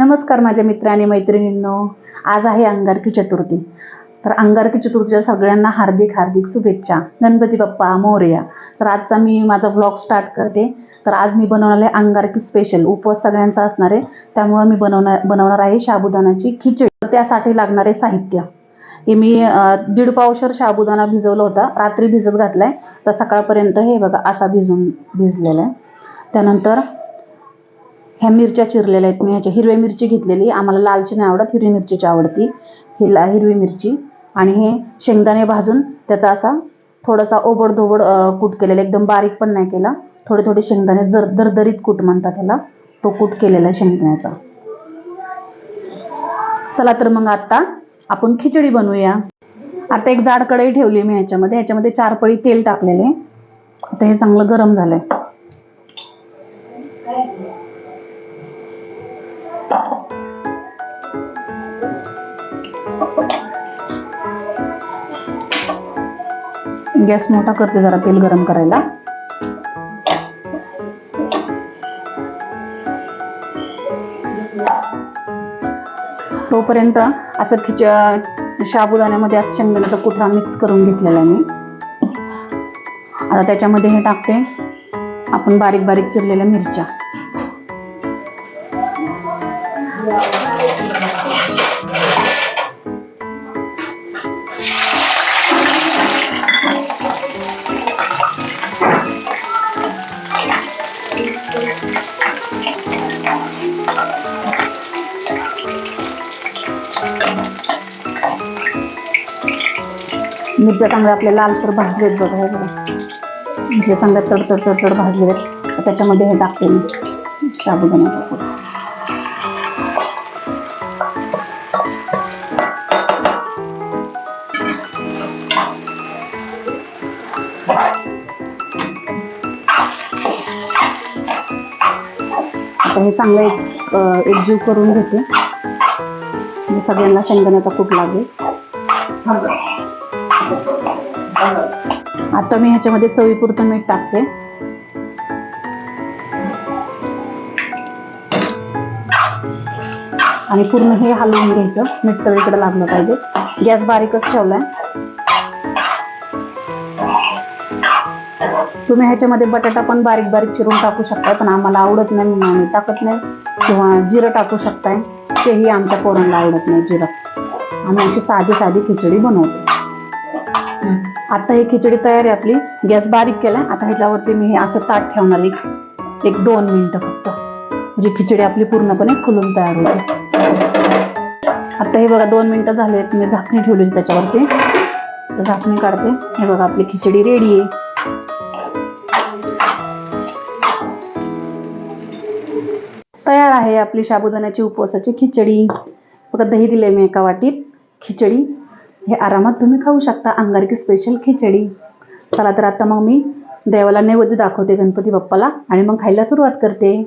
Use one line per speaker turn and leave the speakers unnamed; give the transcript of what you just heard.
नमस्कार माझ्या मित्र आणि मैत्रिणींनो. आज आहे अंगारकी चतुर्थी. तर अंगारकी चतुर्थीच्या सगळ्यांना हार्दिक हार्दिक शुभेच्छा. गणपती बाप्पा मोर्या. तर आजचा मी माझा व्लॉग स्टार्ट करते. तर आज मी बनवणार आहे अंगारकी स्पेशल उपवास सगळ्यांचा असणार आहे. त्यामुळं मी बनवणार बनवणार आहे साबुदाणाची खिचडी. त्यासाठी लागणारे साहित्य. हे मी दीड पावशर साबुदाणा भिजवला होता. रात्री भिजत घातला आहे तर सकाळपर्यंत हे बघा असा भिजून भिजलेला आहे. त्यानंतर ह्या मिरच्या चिरलेल्या आहेत. मी ह्याच्या हिरव्या मिरची घेतलेली. आम्हाला लालची नाही आवडत. हिरवी मिरचीची आवडती. हिला हिरवी मिरची. आणि हे शेंगदाणे भाजून त्याचा असा थोडासा ओबडधोबड कूट केलेला. एकदम बारीक पण नाही केला. थोडे थोडे शेंगदाणे जर दरदरीत कूट म्हणतात त्याला तो कूट केलेला आहे शेंगदाण्याचा. चला तर मग आता आपण खिचडी बनवूया. आता एक जाड कढई ठेवली मी ह्याच्यामध्ये. ह्याच्यामध्ये चार पळी तेल टाकलेले. आता हे चांगलं गरम झालंय. गॅस मोठा करते जरा तेल गरम करायला. तोपर्यंत असं खिच साबुदाण्यामध्ये असं शेंगदाण्याचा कुठरा मिक्स करून घेतलेला आहे मी. आता त्याच्यामध्ये हे टाकते. आपण बारीक बारीक चिरलेल्या मिरच्या. मिरच्या चांगल्या आपल्या लालसर भाजलेत बघा हे बघा. मिरच्या चांगल्या तडतड तडतड भाजलेत. आहेत त्याच्यामध्ये हे टाकते मी साबुदाण्याचा पूड आता हे चांगलं एक एकजीव करून घेते. म्हणजे सगळ्यांना शेंगदाण्याचा कूट लागेल. आता मी ह्याच्यामध्ये चवीपुरतं मीठ टाकते. आणि पूर्ण हे हलवून घ्यायचं. मीठ सगळीकडे लागलं पाहिजे. गॅस बारीकच ठेवलाय. तुम्ही ह्याच्यामध्ये बटाटा पण बारीक बारीक चिरून टाकू शकताय पण आम्हाला आवडत नाही म्हणून आम्ही टाकत नाही. किंवा जिरं टाकू शकताय. तेही आमच्या पोरांना आवडत नाही जिरं. आम्ही अशी साधी साधी खिचडी बनवतो. आता ही खिचडी तयार आहे आपली. गॅस बारीक केला. आता ह्याच्यावरती मी हे असं ताट ठेवणार एक एक दोन मिनटं फक्त. म्हणजे खिचडी आपली पूर्णपणे फुलून तयार होते. आता हे बघा दोन मिनटं झाले मी झाकणी ठेवली त्याच्यावरती. तर झाकणी काढते. हे बघा आपली खिचडी रेडी आहे. तयार आहे आपली साबुदाण्याची उपवासाची खिचडी. बघा दही दिले मी एका वाटीत. खिचडी हे आरामात तुम्ही खाऊ शकता. अंगारकी स्पेशल खिचडी. चला तर आता मग मी देवाला नैवेद्य दाखवते गणपती बाप्पाला आणि मग खायला सुरुवात करते.